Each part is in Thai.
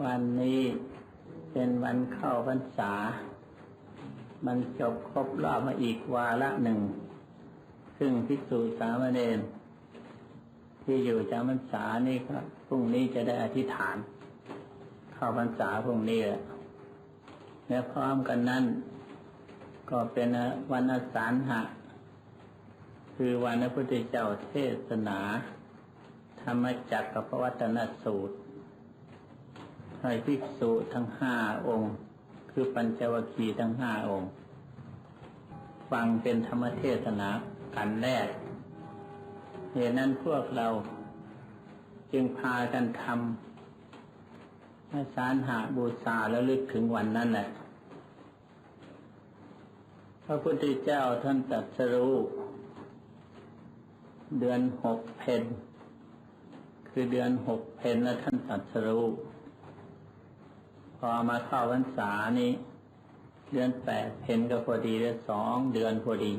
วันนี้เป็นวันเข้าพรรษา มันจบครบรอบมาอีกวาระหนึ่ง ซึ่งภิกษุสามเณรที่อยู่จำพรรษานี่ก็พรุ่งนี้จะได้อธิษฐาน เข้าพรรษาพรุ่งนี้แหละและพร้อมกันนั้น ก็เป็นวันอสาฬหะ คือวันพระพุทธเจ้าเทศนา ธรรมจักรกับพระวัตนสูตร ให้ภิกษุทั้งห้าองค์ คือปัญจวัคคีย์ทั้งห้าองค์ ฟังเป็นธรรมเทศนากันแรกเหตุนั้นพวกเราจึงพากันทำให้สารหาบูชาแล้วลึกถึงวันนั้นแหละพระพุทธเจ้าท่านตรัสรู้เดือนหกเพนคือเดือนหกเพนแล้วท่านตรัสรู้ อมาเข้าพรรษานี้ เดือนแปดเพนก็พอดีเดือนสองเดือนพอดี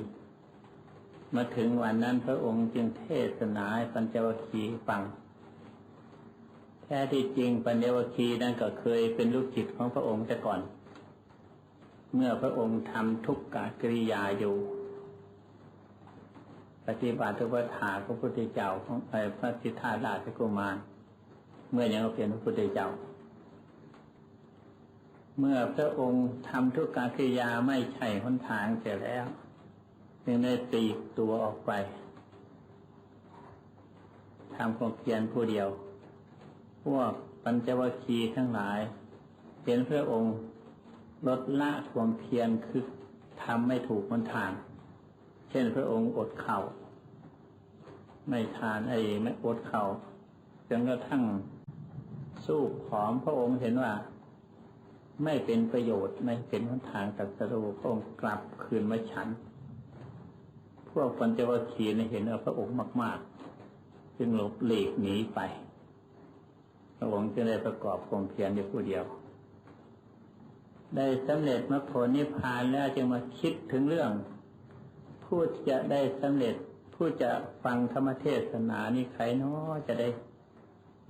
มาถึงวันนั้นพระองค์จึงเทศนาให้ปัญจวัคคีย์ฟัง แท้ที่จริงปัญจวัคคีย์นั้นก็เคยเป็นลูกจิตของพระองค์แต่ก่อน เมื่อพระองค์ทำทุกกกิริยาอยู่ปฏิบัติทุกถาพระพุทธเจ้าของพระสิทธาราชกุมาร เมื่อยังเป็นพระพุทธเจ้า เมื่อพระองค์ทำทุกการกิริยาไม่ใช่หนทางเสร็จแล้วจึงได้ตีตัวออกไปทำความเพียรผู้เดียว พวกปัญจวัคคีย์ทั้งหลายเห็นพระองค์ลดละความเพียรคือทำไม่ถูกหนทาง เช่นพระองค์อดเข่า ไม่ทานไอ้ไม่อดเข่าจนกระทั่งสู้ผอมพระองค์เห็นว่า ไม่เป็นประโยชน์ไม่เป็นหนทางตัดสรุพระองค์กลับคืนมาฉัน พวกปัญจวัคคีย์เห็นพระองค์มาก ๆ จึงหลบหลีกหนีไป พระองค์จึงได้ประกอบความเพียรอยู่ผู้เดียว ได้สำเร็จมรรคผลนิพพานแล้วจึงมาคิดถึงเรื่อง ผู้จะได้สำเร็จผู้จะฟังธรรมเทศนานี่ใครเนาะจะได้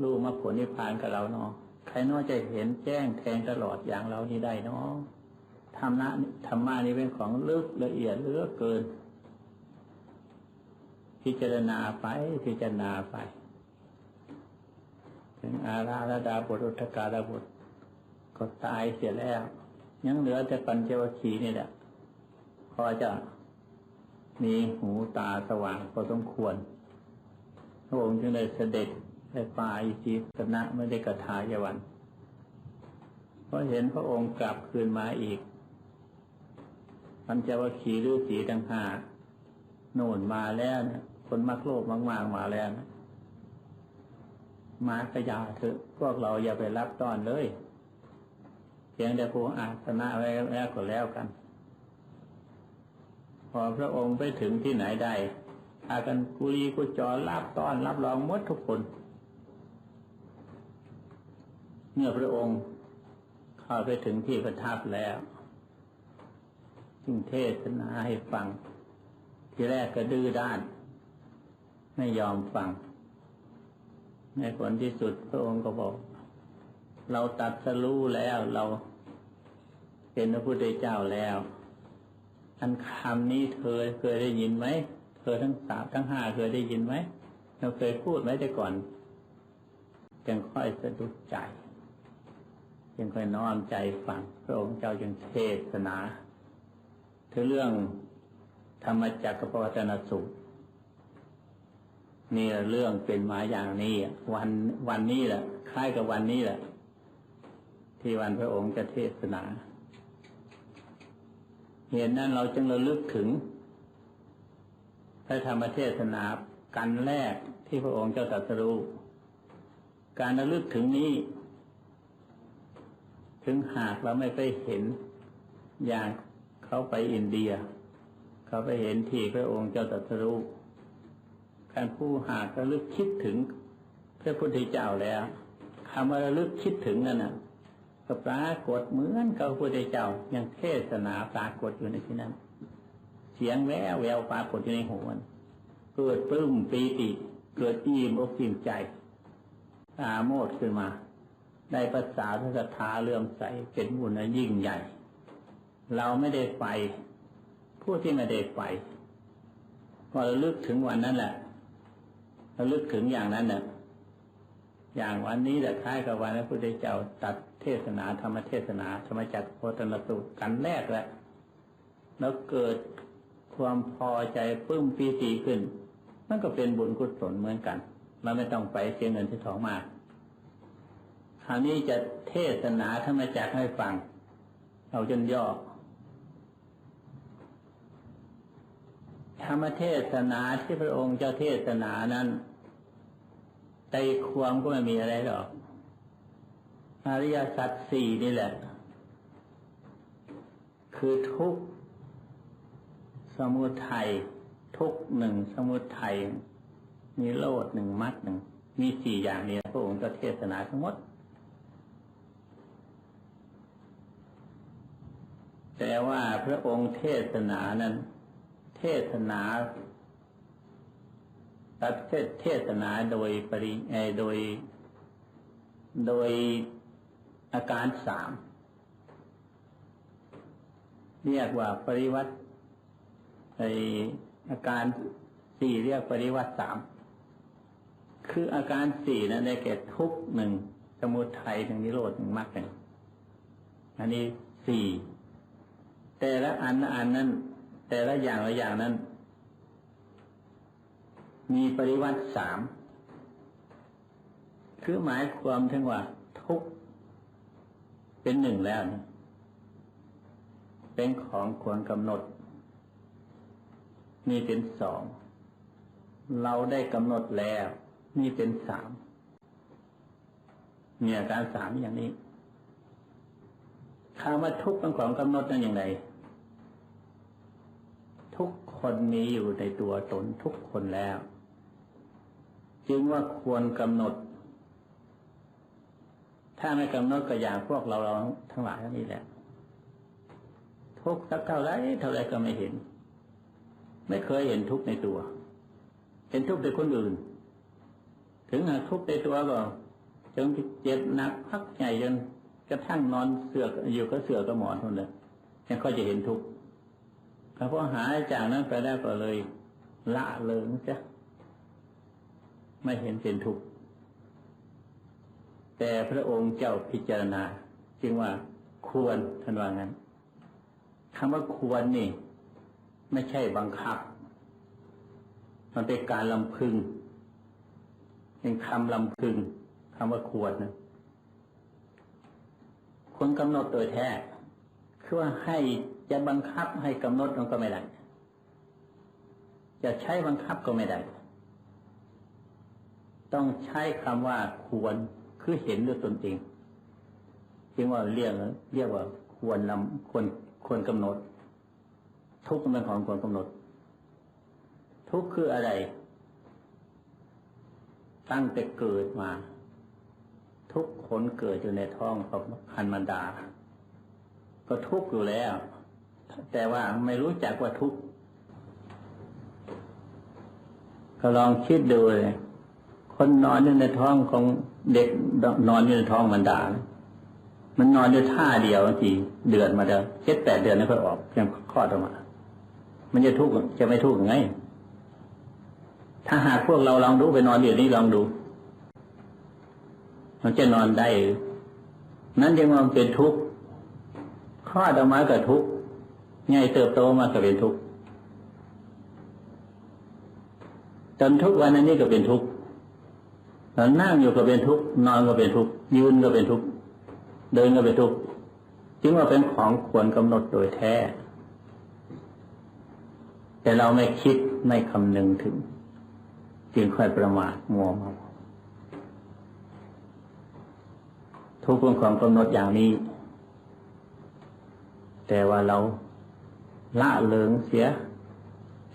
รู้มรรคผลนิพพานกับเราเนาะ ใครเนาะจะเห็นแจ้งแทงตลอดอย่างเรานี่ได้เนาะธรรมะธรรมะนี่เป็นของลึกละเอียดเลือเกิน พิจารณาไปพิจารณาไป ถึงอาราลดาบทอุทกาลบุตรก็ตายเสียแล้ว ยังเหลือแต่ปัญจวัคคีย์นี่แหละพอจะมีหูตาสว่างพอสมควรพระองค์จึงได้เสด็จ ไปป่าอิจิสนะไม่ได้กระทายวันเพราะเห็นพระองค์กลับคืนมาอีกปัญจวัคคีย์ฤาษีทั้งห้าโน่นมาแล้วเนี่ยคนมักโลภมากๆมาแล้วนะมากระยาเถอะ พวกเราอย่าไปรับต้อนเลยเพียงแต่ผู้อาสนะไว้แล้วก็แล้วกัน พอพระองค์ไปถึงที่ไหนได้พากันกุลีกุจอรับต้อนรับรองมดทุกคน เมื่อพระองค์เข้าไปถึงที่ประทับแล้วจึงเทศนาให้ฟัง ทีแรกก็ดื้อด้าน ไม่ยอมฟัง ในผลที่สุดพระองค์ก็บอก เราตัดสรู้แล้วเราเป็นพระพุทธเจ้าแล้ว อันคำนี้เธอเคยได้ยินไหม เธอทั้งสามทั้งห้าเคยได้ยินไหม เราเคยพูดไหมแต่ก่อนจึงค่อยสะดุดใจ จึงค่อยน้อมใจฟังพระองค์เจ้าจึงเทศนา ถึงเรื่องธรรมจักรปวัตนสูตรนี่เรื่องเป็นมาอย่างนี้วันวันนี้แหละคล้ายกับวันนี้แหละ ที่วันพระองค์จะเทศนา เหตุนั้นเราจึงระลึกถึงพระธรรมเทศนากันแรกที่พระองค์เจ้าตรัสรู้การระลึกถึงนี้ ถึงหากเราไม่ไปเห็นอย่างเขาไปอินเดีย เขาไปเห็นที่พระองค์เจ้าตรัสรู้การผู้หากระลึกคิดถึงพระพุทธเจ้าแล้วคำว่าระลึกคิดถึงนั่นน่ะก็ปรากฏเหมือนกับพระพุทธเจ้ายังเทศนาปรากฏอยู่ในที่นั้น เสียงแววแววปรากฏอยู่ในหัวเกิดปลื้มปีติ เกิดอิ่มอกอิ่มใจตาโมดขึ้นมา ได้ภาษาทศรัทธาเลื่อมใสเป็นบุญยิ่งใหญ่ เราไม่ได้ไป ผู้ที่ไม่ได้ไป พอเระลึกถึงวันนั้นแหละเระลึกถึงอย่างนั้นเนี่ยอย่างวันนี้แหละคล้ายกับวันพระพุทธเจ้าตัดเทศนาธรรมเทศนาธรรมจักรโพธนสูตรกันแรกแหละแล้วเกิดความพอใจปลื้มปีติขึ้นมันก็เป็นบุญกุศลเหมือนกันเราไม่ต้องไปเสียเงินที่ทองมาก คราวนี้จะเทศนาธรรมจักให้ฟัง เอาจนย่อ ธรรมเทศนาที่พระองค์เจ้าเทศนานั้นใจความก็ไม่มีอะไรหรอกอริยสัจสี่นี่แหละ คือทุกสมุทัยทุกหนึ่งสมุทัยมีโลดหนึ่งมัดหนึ่งมีสี่อย่างนี้พระองค์ก็เทศนาทั้งหมด แต่ว่าพระองค์เทศนานั้น เทศนาตัดเทศนาโดยปริโดย โดยอาการสามเรียกว่าปริวัติไออาการสี่เรียกปริวัติสามคืออาการสี่นั้นได้แก่ทุกหนึ่งสมุทัยหนึ่งนิโรธหนึ่งมรรคหนึ่งอันนี้สี่ แต่ละอันอันนั้น แต่ละอย่างละอย่างนั้น มีปริวัติสามคือหมายความถึงว่า ทุกเป็นหนึ่งแล้วนะเป็นของควรกำหนด นี่เป็นสอง เราได้กำหนดแล้ว นี่เป็นสามมีอาการสามอย่างนี้คำว่าทุกข์เป็นของกำหนดนั่นอย่างไร ทุกคนมีอยู่ในตัวตนทุกคนแล้ว จึงว่าควรกำหนด ถ้าไม่กำหนดก็อย่างพวกเราเราทั้งหลายนี่แหละ ทุกสักเท่าไรเท่าไรก็ไม่เห็น ไม่เคยเห็นทุกในตัว เห็นทุกในคนอื่น ถึงหากทุกในตัวก็จนเจ็บหนักพักใหญ่จนกระทั่งนอนเสือกอยู่ก็เสือกก็หมอนคนเลยยังค่อยจะเห็นทุกข์ พอหายจากนั้นไปแล้ก็เลย ละเลิงจ้ะไม่เห็นเป็นทุกข์แต่พระองค์เจ้าพิจารณา จึงว่าควรท่านว่างั้นคำว่าควรนี่ ไม่ใช่บังคับ มันเป็นการลำพึง เป็นคำลำพึงคำว่าควรนะคนกำหนดโดยแท้คือว่าให้ จะบังคับให้กำหนดมันก็ไม่ได้ จะใช้บังคับก็ไม่ได้ ต้องใช้คำว่าควรคือเห็นด้วยตนเองจึงว่าเรียกเรียกว่าควรนำควรควรกำหนด ทุกข์เป็นของควรกำหนด ทุกข์คืออะไร ตั้งแต่เกิดมา ทุกคนเกิดอยู่ในท้องของคันมันดา ก็ทุกข์อยู่แล้ว แต่ว่าไม่รู้จักว่าทุกข์ก็ลองคิดดูเลยคนนอนอยู่ในท้องของเด็กนอนอยู่ในท้องมันดามันนอนอยู่ท่าเดียวทีเดือนมาเดิมเจ็ดแปดเดือนแล้วค่อยออกยังคลอดออกมา มันจะทุกข์จะไม่ทุกข์ไง ถ้าหากพวกเราลองดูไปนอนอยู่นี่ลองดู มันจะนอนได้ นั้นยังมันเป็นทุกข์คลอดออกมาก็ทุกข์ ไงเติบโตมาก็เป็นทุกข์จนทุกวันนี้ก็เป็นทุกข์เรานั่งอยู่ก็เป็นทุกข์นอนก็เป็นทุกข์ยืนก็เป็นทุกข์เดินก็เป็นทุกข์จึงว่าเป็นของควรกำหนดโดยแท้ แต่เราไม่คิดไม่คำนึงถึง จึงค่อยประมาทมัวเมาทุกข์เป็นของกำหนดอย่างนี้ แต่ว่าเรา ละเลิงเสีย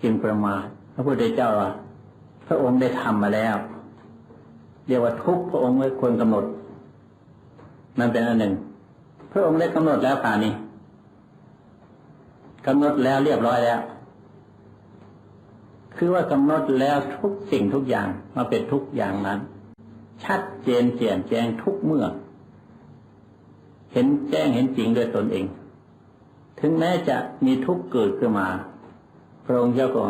จึงประมาทพระพุทธเจ้าว่าพระองค์ได้ทำมาแล้ว เรียกว่าทุกพระองค์ไม่ควรกำหนดนั่นเป็นอันหนึ่ง พระองค์ได้กำหนดแล้วป่านี้กำหนดแล้วเรียบร้อยแล้ว คือว่ากำหนดแล้วทุกสิ่งทุกอย่างมาเป็นทุกอย่างนั้น ชัดเจนเจียนแจ้งทุกเมื่อ เห็นแจ้งเห็นจริงด้วยตนเอง ถึงแม้จะมีทุกข์เกิดขึ้นมา พระองค์เจ้าก็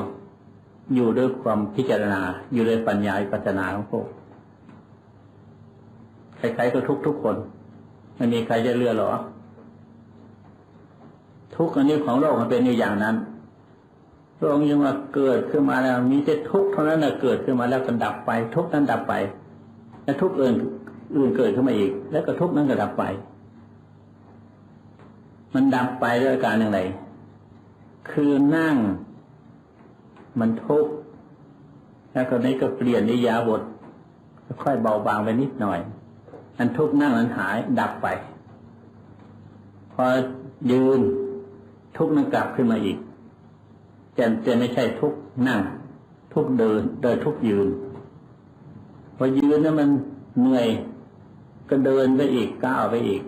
อยู่ด้วยความพิจารณา อยู่ด้วยปัญญาปัจนาของพระองค์ใครๆก็ทุกทุกคนไม่มีใครจะเลือหรอ ทุกข์อันนี้ของโลกมันเป็นอยู่อย่างนั้นพระองค์ยังว่าเกิดขึ้นมาแล้ว มีแต่ทุกข์เท่านั้นนะเกิดขึ้นมาแล้วก็ดับไป ทุกข์นั้นดับไป แล้วทุกข์อื่นอื่นเกิดขึ้นมาอีก แล้วก็ทุกข์นั้นก็ดับไป มันดับไปด้วยอาการอย่างไรคือนั่ง มันทุกข์แล้วก็นี้ก็เปลี่ยนนิยาบทค่อยเบาบางไปนิดหน่อย อันทุกข์นั่งนั้นหายดับไป พอยืนทุกข์นั้นกลับขึ้นมาอีกจะจะไม่ใช่ทุกข์นั่ง ทุกข์เดิน เดินทุกข์ยืน พอยืนนั้นมันเหนื่อยก็เดินไปอีกก้าวไปอีก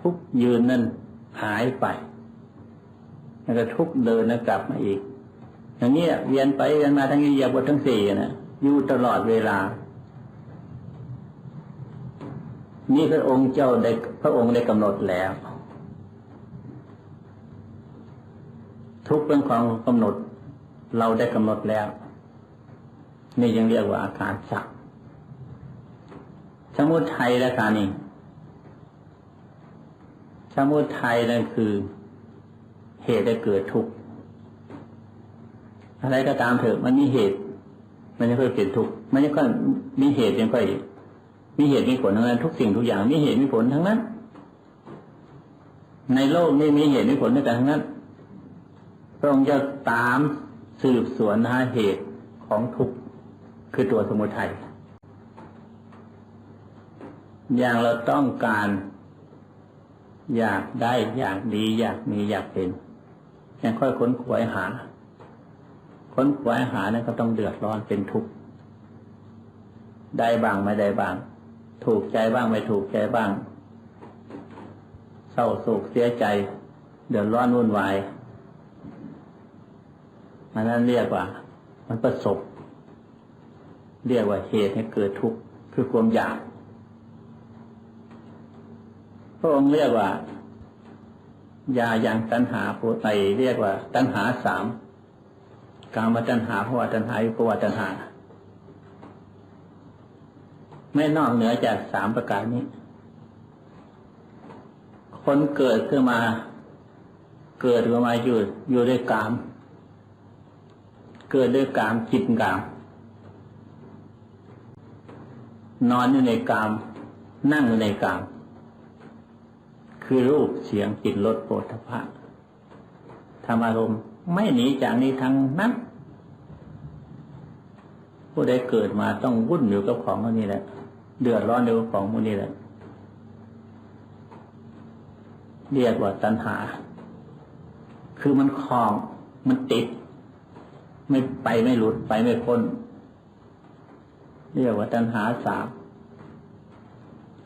ทุกข์ยืนนั้น หายไปแล้วก็ทุกเดินแล้วกลับมาอีก อย่างนี้เวียนไปเวียนมาทั้งอิริยาบททั้งสี่นะอยู่ตลอดเวลา นี่พระองค์เจ้าได้พระองค์ได้กำหนดแล้ว ทุกเป็นของกำหนด เราได้กำหนดแล้ว นี่ยังเรียกว่าอาการสักสมุทัยและการนี้ สมุทัยนั่นคือเหตุได้เกิดทุกข์อะไรก็ตามเถอะมันมีเหตุ มันจะค่อยเกิดทุกข์มันจะค่อยมีเหตุยังค่อยมีเหตุมีผลทั้งนั้นทุกสิ่งทุกอย่างมีเหตุมีผลทั้งนั้น ในโลกนี้มีเหตุมีผลด้วยกันทั้งนั้นพระองค์จะตามสืบสวนหาเหตุของทุกข์คือตัวสมุทัยอย่างเราต้องการ อยากได้อยากดีอยากมีอยากเป็นยังค่อยค้นขวยหา ค้นขวยหานั้นก็ต้องเดือดร้อนเป็นทุกข์ได้บ้างไม่ได้บ้าง ถูกใจบ้างไม่ถูกใจบ้าง เศร้าโศกเสียใจ เดือดร้อนวุ่นวายอันนั้นเรียกว่า มันประสบ เรียกว่าเหตุให้เกิดทุกข์คือความอยาก พระองค์เรียกว่ายาอย่างตัณหาโพไตเรียกว่า ตัณหาสามกามตัณหาภวะตัณหาอุปวะตัณหา ไม่นอกเหนือจากสามประการนี้ คนเกิดขึ้นมา เกิดขึ้นมาอยู่อยู่ด้วยกาม เกิดด้วยกามจิตกาม นอนอยู่ในกาม นั่งอยู่ในกาม คือรูปเสียงจิตรสโผฏฐพะธรรมารมณ์ไม่หนีจากนี้ทั้งนั้น ผู้ใดเกิดมาต้องวุ่นอยู่กับของพวกนี้แหละ เดือดร้อนอยู่กับของพวกนี้แหละเรียกว่าตัณหา คือมันคลอง มันติด ไม่ไปไม่หลุดไปไม่พ้น เรียกว่าตัณหาสาม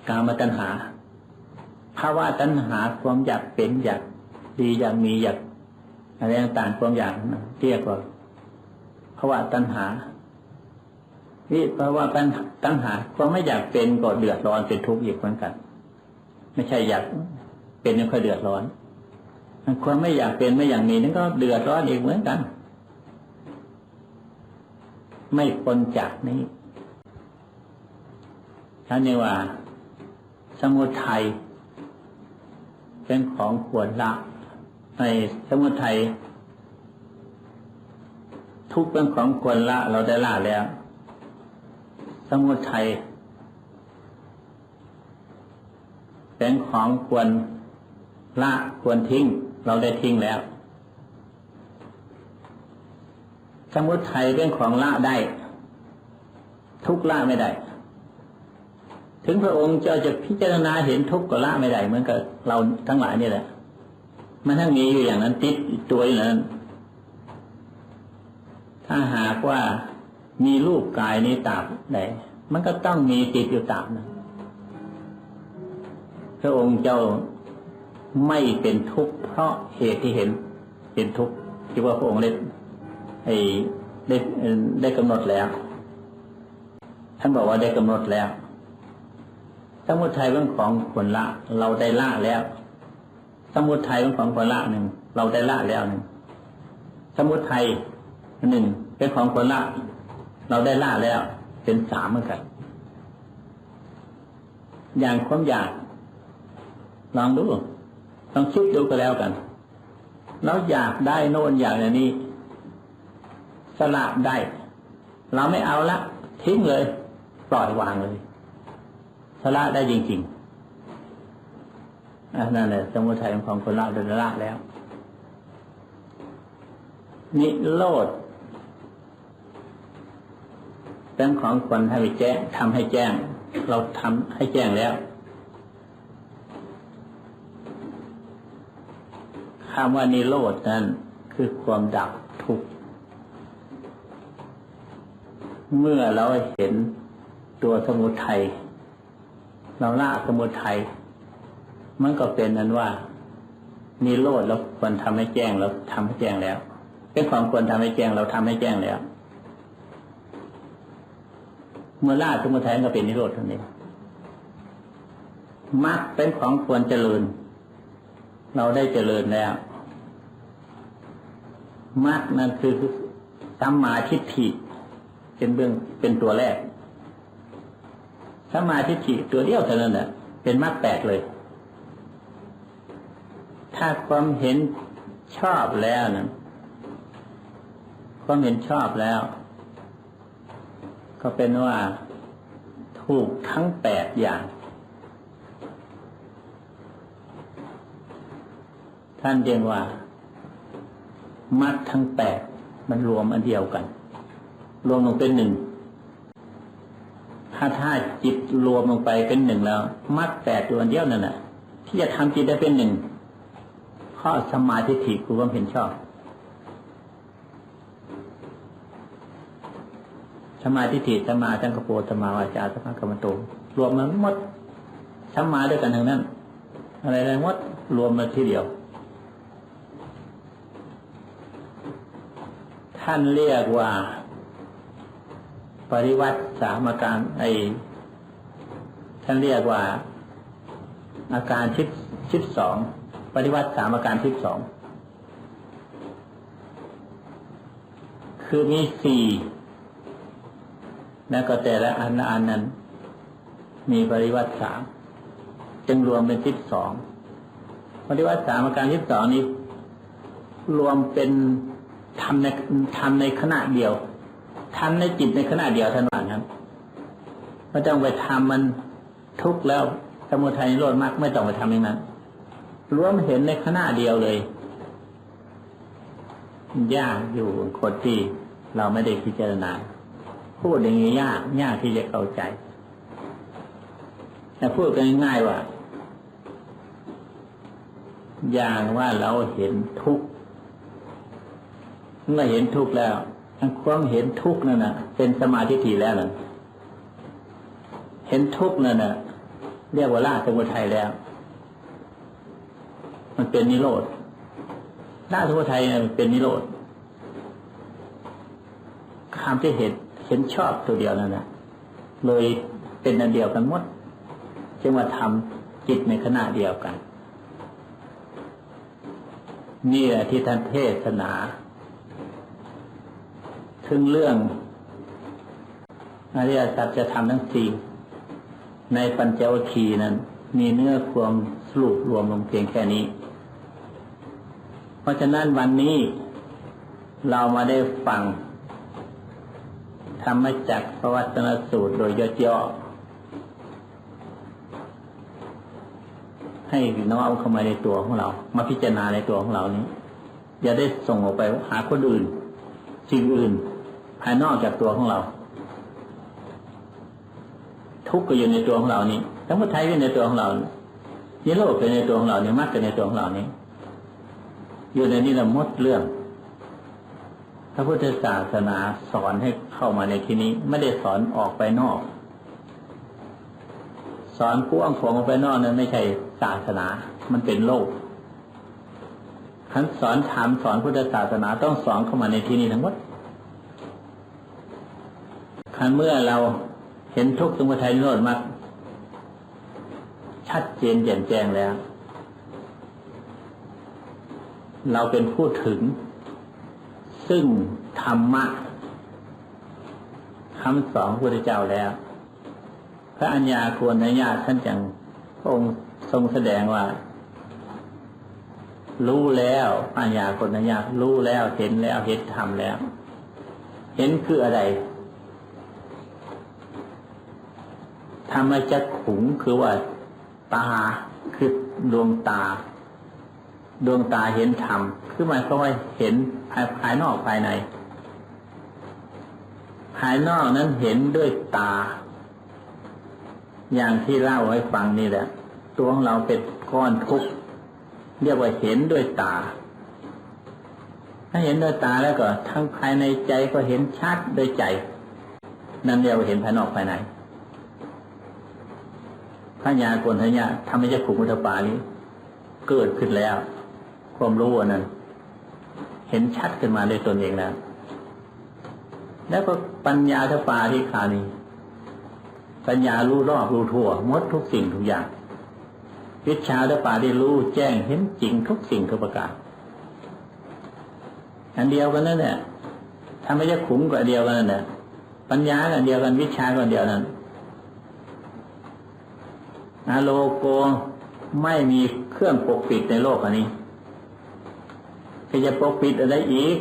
กามตัณหา ภาวะตัณหาความอยากเป็นอยากดีอยากมีอยากอะไรต่างๆความอยากเรียกว่าภาวะตัณหานี่ภาวะตัณหาความไม่อยากเป็นก็เดือดร้อนเป็นทุกข์อีกเหมือนกัน ไม่ใช่อยากเป็นแล้วค่อยเดือดร้อนความไม่อยากเป็นไม่อยากมีนั่นก็เดือดร้อนอีกเหมือนกัน ไม่พ้นจากนี้ท่านนี้ว่า สมุทัย เป็นของควรละ ในสมุทัยทุกเป็นของควรละเราได้ละแล้ว สมุทัยเป็นของควรละควรทิ้ง เราได้ทิ้งแล้ว สมุทัยเป็นของละได้ ทุกละไม่ได้ ถึงพระองค์เจ้าจะพิจารณาเห็นทุกข์ก็ละไม่ได้เหมือนกับเราทั้งหลายนี่แหละ มันทั้งมีอยู่อย่างนั้นติดตัวอยู่นั้น ถ้าหากว่ามีรูปกายนี้ตาบใดมันก็ต้องมีติดอยู่ตาบนั้นพระองค์เจ้าไม่เป็นทุกข์เพราะเหตุที่เห็น เป็นทุกข์ที่ว่าพระองค์ได้ได้ได้กำหนดแล้ว ท่านบอกว่าได้กำหนดแล้ว สมุทัยเป็นของควรละ เราได้ละแล้ว สมุทัยเป็นของควรละหนึ่งเราได้ละแล้วหนึ่งสมุทัยหนึ่งเป็นของควรละ เราได้ละแล้ว เป็นสามเหมือนกันอย่างความอยากลองดูลองคิดดูก็แล้วกัน เราอยากได้โน่นอยากอย่างนี้ สละได้ เราไม่เอาละทิ้งเลย ปล่อยวางเลย สละได้จริงๆนั่นแหละสมุทัยของคนละโดยละแล้ว นิโรธเป็นของคนให้แจ้งทำให้แจ้ง เราทำให้แจ้งแล้วคำว่านิโรธนั้นคือความดับทุกข์ เมื่อเราเห็นตัวสมุทัย เราละสมุทัยมันก็เป็นนั้นว่านิโรธเราควรทำให้แจ้งเราทำให้แจ้งแล้วเป็นของควรทำให้แจ้งเราทำให้แจ้งแล้ว เมื่อละสมุทัยก็เป็นนิโรธทั้งนี้มรรคเป็นของควรเจริญ เราได้เจริญแล้วมรรคนั่นคือสัมมาทิฏฐิเป็นเบื้องเป็นตัวแรก สัมมาทิฏฐิตัวเดียวเท่านั้นแหละเป็นมรรคแปดเลย ถ้าความเห็นชอบแล้วนะความเห็นชอบแล้ว ก็เป็นว่าถูกทั้งแปดอย่าง ท่านเรียกว่ามัดทั้งแปดมันรวมอันเดียวกัน รวมลงเป็นหนึ่ง ถ้าถ้าจิตรวมลงไปเป็นหนึ่งแล้วมัดแปดตัวอันเดียวนั่นแหละที่จะทำจิตได้เป็นหนึ่งข้อสมาธิถิคือความเห็นชอบ สมาธิถิสมาจังกโปสมาวาจาสมากรรมโตรวมมันหมดสมาด้วยกันทั้งนั้น อะไรอะไรหมดรวมมาทีเดียว ท่านเรียกว่า ปริวัติสามอาการไอท่านเรียกว่า อาการชิดชิดสองปริวัติสามอาการชิดสองคือมีสี่แล้วก็แต่ละอันละอันนั้น มีปริวัติสามจึงรวมเป็นทิศสองปริวัติสามอาการทิศสองนี้ รวมเป็นทำในทำในขณะเดียว ทำในจิตในขณะเดียวท่านว่าครับไม่ต้องไปทำมันทุกข์แล้วสมุทัยโรธมากไม่ต้องไปทำอย่างนั้นรวมเห็นในขณะเดียวเลย ยากอยู่คนที่เราไม่ได้พิจารณา พูดอย่างนี้ยากยากที่จะเข้าใจแต่พูดกันง่ายว่า อย่างว่าเราเห็นทุกข์เมื่อเห็นทุกข์แล้ว ความเห็นทุกข์นั่นน่ะเป็นสมาธิถี่แล้วนั่นเห็นทุกข์นั่นน่ะเรียกว่าละสมุทัยแล้ว มันเป็นนิโรธละสมุทัยเนี่ยมันเป็นนิโรธคำที่เห็นเห็นชอบตัวเดียวนั่นนะเลยเป็นอันเดียวกันหมดจึงว่าทำจิตในขณะเดียวกัน นี่แหละที่ท่านเทศนา ถึงเรื่องอริยสัจจะทำทั้งสี่ในปัญจวัคคีย์นั้น มีเนื้อความสรุปรวมลงเพียงแค่นี้ เพราะฉะนั้นวันนี้เรามาได้ฟังธรรมจักรพระวัตนสูตรโดยย่อๆให้น้องเอาเข้ามาในตัวของเรา มาพิจารณาในตัวของเรานี้ อย่าได้ส่งออกไปหาคนอื่นสิ่งอื่น ภายนอกจากตัวของเรา ทุกข์ก็อยู่ในตัวของเรานี้ทั้งหมดไทยก็ในตัวของเรานิโรธก็ในตัวของเรานี้มรรคก็ในตัวของเรานี้ อยู่ในนี้เราหมดเรื่องพระพุทธศาสนาสอนให้เข้ามาในที่นี้ ไม่ได้สอนออกไปนอก สอนกว้างขวางออกไปนอกนั้นไม่ใช่ศาสนา มันเป็นโลกขันสอนถามสอนพุทธศาสนาต้องสอนเข้ามาในที่นี้ทั้งหมดันเมื่อเราเห็นทุกข์สมุทัยนิโรธมากชัดเจนแจ่มแจ้งแล้ว เราเป็นผู้ถึง ซึ่งธรรมะคำสอนพระพุทธเจ้าแล้ว พระอัญญาควรญาติท่านจังองค์ทรงแสดงว่า รู้แล้วปัญญาคนญาติรู้แล้วเห็นแล้วเห็นทำแล้ว เห็นคืออะไร ธรรมจักขุงคือว่าตาคือดวงตา ดวงตาเห็นธรรมคือหมายความว่าเห็นภายภายนอกภายใน ภายนอกนั้นเห็นด้วยตา อย่างที่เล่าให้ฟังนี่แหละ ตัวของเราเป็นก้อนทุกเรียกว่าเห็นด้วยตา ถ้าเห็นด้วยตาแล้วก็ ทั้งภายในใจก็เห็นชัดด้วยใจ นั่นเรียกว่าเห็นภายนอกภายใน พระญาโกนทัญญาทำให้เจ้าขุมุตปานี้เกิดขึ้นแล้ว ความรู้อันนั้น เห็นชัดขึ้นมาด้วยตนเองแล้วแล้วก็ปัญญาทปาที่ขานี้ ปัญญารู้รอบรู้ทั่วมดทุกสิ่งทุกอย่าง วิชาทปาที่รู้แจ้งเห็นจริงทุกสิ่งทุกประการอันเดียวกันนั่นแหละทำให้เจ้าขุมก็อันเดียวกันนั่นแหละปัญญาก็อันเดียวกันวิชาก็อันเดียวนั้น อาโลโกไม่มีเครื่องปกปิดในโลกอันนี้จะปกปิดอะไรอีก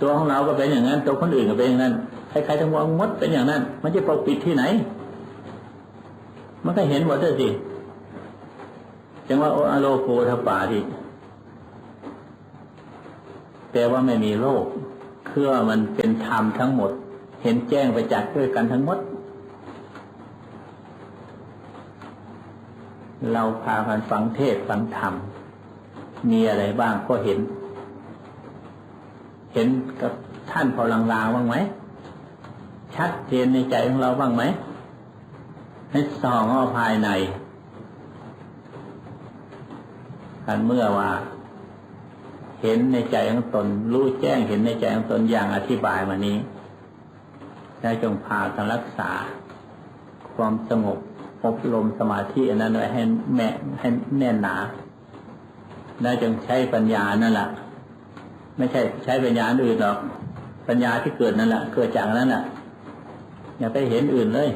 ตัวของเราก็เป็นอย่างนั้น ตัวคนอื่นก็เป็นอย่างนั้นใครๆทั้งหมดเป็นอย่างนั้น มันจะปกปิดที่ไหน มันก็เห็นหมดเลยสิจังว่าโออาโลโกทปาที่แปลว่าไม่มีโลก คือว่ามันเป็นธรรมทั้งหมด เห็นแจ้งไปจากด้วยกันทั้งหมด เราพากันฟังเทศฟังธรรม มีอะไรบ้างก็เห็น เห็นกับท่านพอลางๆบ้างไหม ชัดเจนในใจของเราบ้างไหม ให้ส่องเอาภายในกันเมื่อว่า เห็นในใจของตน รู้แจ้งเห็นในใจของตนอย่างอธิบายมานี้ได้จงพากันรักษา ความสงบ อบรมสมาธิอันนั้นไว้ให้แม่ให้แน่นหนาได้จึงใช้ปัญญานั่นแหละไม่ใช่ใช้ปัญญาอื่นหรอก ปัญญาที่เกิดนั่นแหละเกิดจากนั้นแหละอย่าไปเห็นอื่นเลย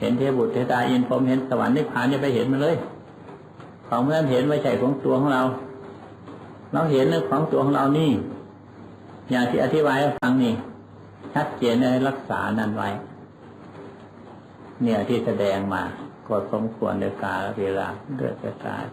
เห็นเทพบุตรเทตาอินพรมเห็นสวรรค์นิพพานอย่าไปเห็นมันเลย ของนั้นเห็นไม่ใช่ของตัวของเรา เราเห็นเรื่องของตัวของเรานี่ อย่างที่อธิบายให้ฟังนี่ชัดเจนในรักษานั้นไว้ เนี่ยที่แสดงมา ก็สมควรในกาลเวลาเดือดกาล